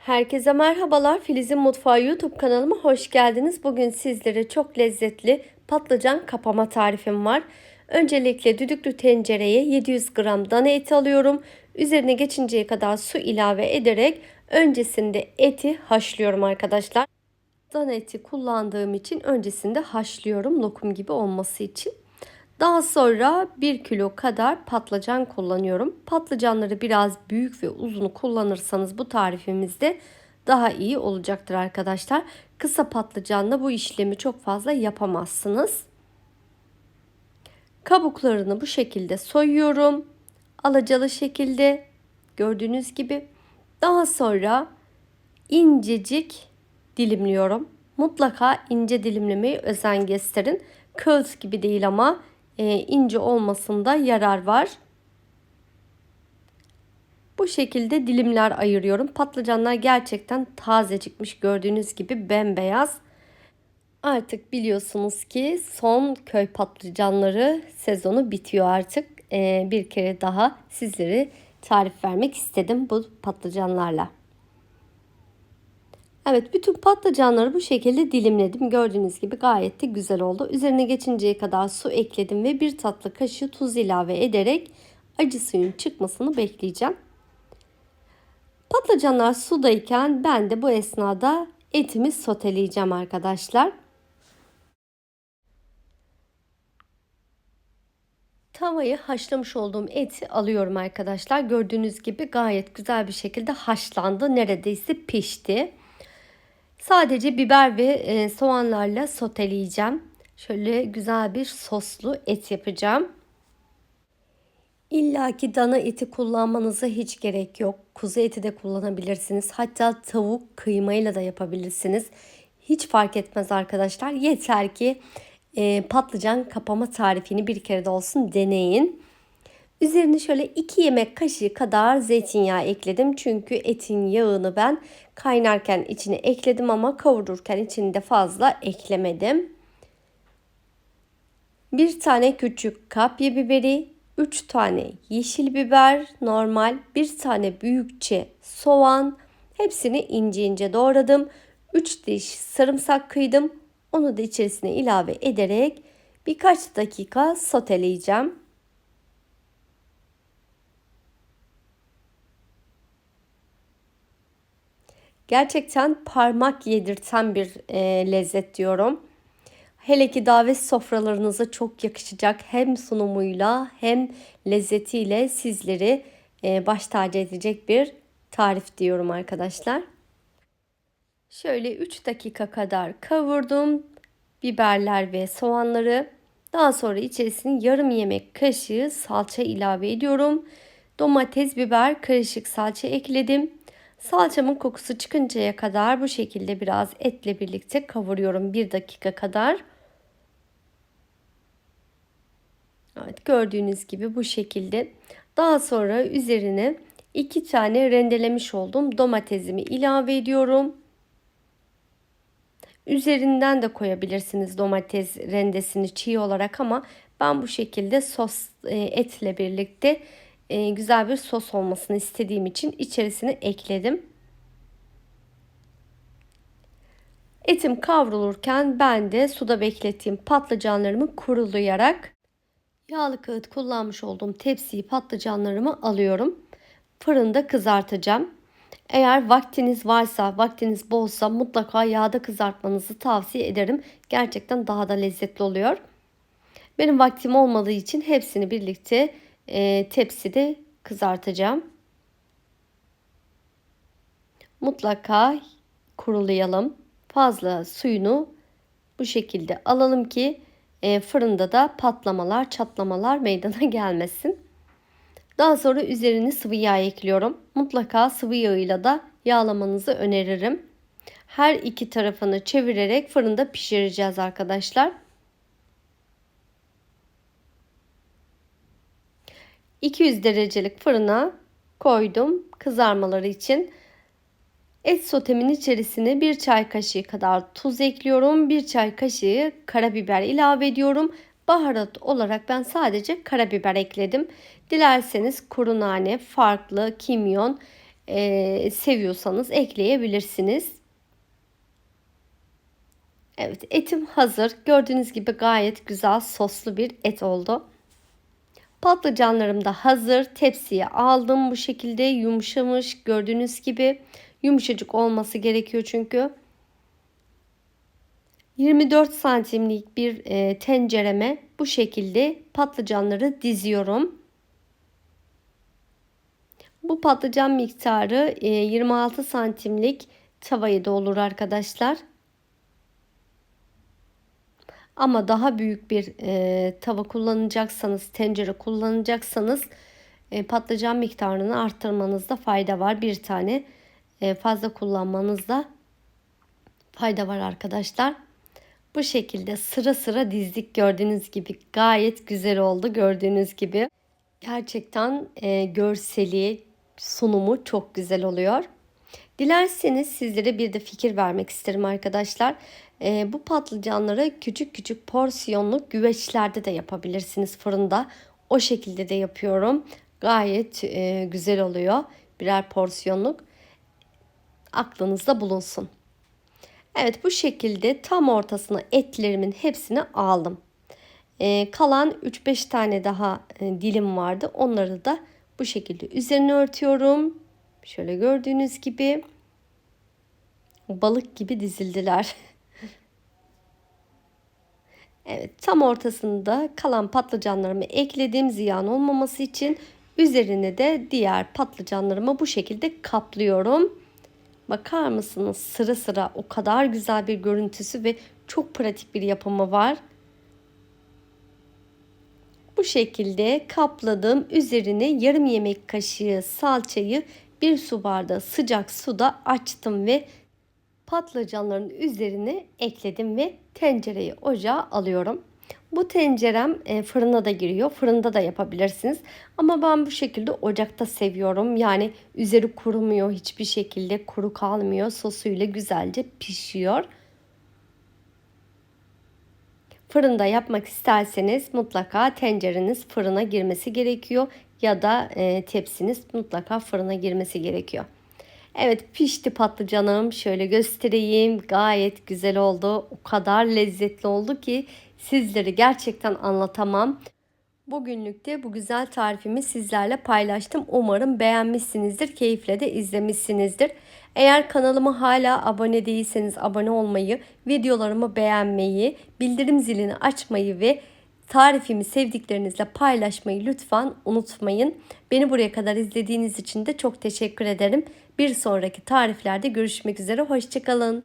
Herkese merhabalar. Filiz'in Mutfağı YouTube kanalıma hoş geldiniz. Bugün sizlere çok lezzetli patlıcan kapama tarifim var. Öncelikle düdüklü tencereye 700 gram dana eti alıyorum. Üzerine geçinceye kadar su ilave ederek öncesinde eti haşlıyorum arkadaşlar. Dana eti kullandığım için öncesinde haşlıyorum lokum gibi olması için. Daha sonra 1 kilo kadar patlıcan kullanıyorum. Patlıcanları biraz büyük ve uzun kullanırsanız bu tarifimizde daha iyi olacaktır arkadaşlar. Kısa patlıcanla bu işlemi çok fazla yapamazsınız. Kabuklarını bu şekilde soyuyorum. Alacalı şekilde gördüğünüz gibi. Daha sonra incecik dilimliyorum. Mutlaka ince dilimlemeye özen gösterin. Kağıt gibi değil ama ince olmasında yarar var. Bu şekilde dilimler ayırıyorum. Patlıcanlar gerçekten tazecikmiş gördüğünüz gibi bembeyaz. Artık biliyorsunuz ki son köy patlıcanları sezonu bitiyor artık. Ee, bir kere daha sizlere tarif vermek istedim bu patlıcanlarla. Evet bütün patlıcanları bu şekilde dilimledim. Gördüğünüz gibi gayet de güzel oldu. Üzerine geçinceye kadar su ekledim ve bir tatlı kaşığı tuz ilave ederek acı suyun çıkmasını bekleyeceğim. Patlıcanlar sudayken ben de bu esnada etimi soteleyeceğim arkadaşlar. Tavayı haşlamış olduğum eti alıyorum arkadaşlar. Gördüğünüz gibi gayet güzel bir şekilde haşlandı. Neredeyse pişti. Sadece biber ve e, soğanlarla soteleyeceğim. Şöyle güzel bir soslu et yapacağım. İlla ki dana eti kullanmanıza hiç gerek yok. Kuzu eti de kullanabilirsiniz. Hatta tavuk kıymayla da yapabilirsiniz. Hiç fark etmez arkadaşlar. Yeter ki e, patlıcan kapama tarifini bir kere de olsun deneyin. Üzerine şöyle 2 yemek kaşığı kadar zeytinyağı ekledim. Çünkü etin yağını ben kaynarken içine ekledim ama kavururken içinde fazla eklemedim. Bir tane küçük kapya biberi, 3 tane yeşil biber normal, bir tane büyükçe soğan, hepsini ince ince doğradım. 3 diş sarımsak kıydım. Onu da içerisine ilave ederek birkaç dakika soteleyeceğim. Gerçekten parmak yedirten bir e, lezzet diyorum. Hele ki davet sofralarınıza çok yakışacak hem sunumuyla hem lezzetiyle sizleri e, baş tacı edecek bir tarif diyorum arkadaşlar. Şöyle 3 dakika kadar kavurdum biberler ve soğanları. Daha sonra içerisine yarım yemek kaşığı salça ilave ediyorum. Domates, biber, karışık salça ekledim. Salçamın kokusu çıkıncaya kadar bu şekilde biraz etle birlikte kavuruyorum. Bir dakika kadar. Evet gördüğünüz gibi bu şekilde. Daha sonra üzerine iki tane rendelemiş olduğum domatesimi ilave ediyorum. Üzerinden de koyabilirsiniz domates rendesini çiğ olarak ama ben bu şekilde sos e, etle birlikte e, güzel bir sos olmasını istediğim için içerisine ekledim. Etim kavrulurken ben de suda beklettiğim patlıcanlarımı kurulayarak yağlı kağıt kullanmış olduğum tepsiyi patlıcanlarımı alıyorum. Fırında kızartacağım. Eğer vaktiniz varsa, vaktiniz bolsa mutlaka yağda kızartmanızı tavsiye ederim. Gerçekten daha da lezzetli oluyor. Benim vaktim olmadığı için hepsini birlikte e, tepside kızartacağım. Mutlaka kurulayalım. Fazla suyunu bu şekilde alalım ki e, fırında da patlamalar, çatlamalar meydana gelmesin. Daha sonra üzerine sıvı yağ ekliyorum. Mutlaka sıvı yağıyla da yağlamanızı öneririm. Her iki tarafını çevirerek fırında pişireceğiz arkadaşlar. 200 derecelik fırına koydum kızarmaları için. Et sotemin içerisine bir çay kaşığı kadar tuz ekliyorum. Bir çay kaşığı karabiber ilave ediyorum. Baharat olarak ben sadece karabiber ekledim. Dilerseniz kuru nane, farklı kimyon e, seviyorsanız ekleyebilirsiniz. Evet etim hazır. Gördüğünüz gibi gayet güzel soslu bir et oldu. Patlıcanlarım da hazır. Tepsiye aldım bu şekilde yumuşamış. Gördüğünüz gibi yumuşacık olması gerekiyor çünkü. 24 santimlik bir e, tencereme bu şekilde patlıcanları diziyorum. Bu patlıcan miktarı e, 26 santimlik tavayı da olur arkadaşlar. Ama daha büyük bir e, tava kullanacaksanız, tencere kullanacaksanız e, patlıcan miktarını arttırmanızda fayda var. Bir tane e, fazla kullanmanızda fayda var arkadaşlar. Bu şekilde sıra sıra dizdik gördüğünüz gibi. Gayet güzel oldu gördüğünüz gibi. Gerçekten e, görseli, sunumu çok güzel oluyor. Dilerseniz sizlere bir de fikir vermek isterim arkadaşlar. E, bu patlıcanları küçük küçük porsiyonlu güveçlerde de yapabilirsiniz fırında. O şekilde de yapıyorum. Gayet e, güzel oluyor. Birer porsiyonluk. Aklınızda bulunsun. Evet bu şekilde tam ortasına etlerimin hepsini aldım. E, kalan 3-5 tane daha e, dilim vardı. Onları da bu şekilde üzerine örtüyorum. Şöyle gördüğünüz gibi balık gibi dizildiler. evet tam ortasında kalan patlıcanlarımı ekledim ziyan olmaması için. Üzerine de diğer patlıcanlarımı bu şekilde kaplıyorum. Bakar mısınız sıra sıra o kadar güzel bir görüntüsü ve çok pratik bir yapımı var. Bu şekilde kapladım. Üzerine yarım yemek kaşığı salçayı bir su bardağı sıcak suda açtım ve patlıcanların üzerine ekledim ve tencereyi ocağa alıyorum. Bu tencerem e, fırına da giriyor. Fırında da yapabilirsiniz. Ama ben bu şekilde ocakta seviyorum. Yani üzeri kurumuyor hiçbir şekilde kuru kalmıyor. Sosuyla güzelce pişiyor. Fırında yapmak isterseniz mutlaka tencereniz fırına girmesi gerekiyor ya da e, tepsiniz mutlaka fırına girmesi gerekiyor. Evet pişti patlıcanım. Şöyle göstereyim. Gayet güzel oldu. O kadar lezzetli oldu ki sizleri gerçekten anlatamam. Bugünlük de bu güzel tarifimi sizlerle paylaştım. Umarım beğenmişsinizdir. Keyifle de izlemişsinizdir. Eğer kanalıma hala abone değilseniz abone olmayı, videolarımı beğenmeyi, bildirim zilini açmayı ve tarifimi sevdiklerinizle paylaşmayı lütfen unutmayın. Beni buraya kadar izlediğiniz için de çok teşekkür ederim. Bir sonraki tariflerde görüşmek üzere. Hoşçakalın.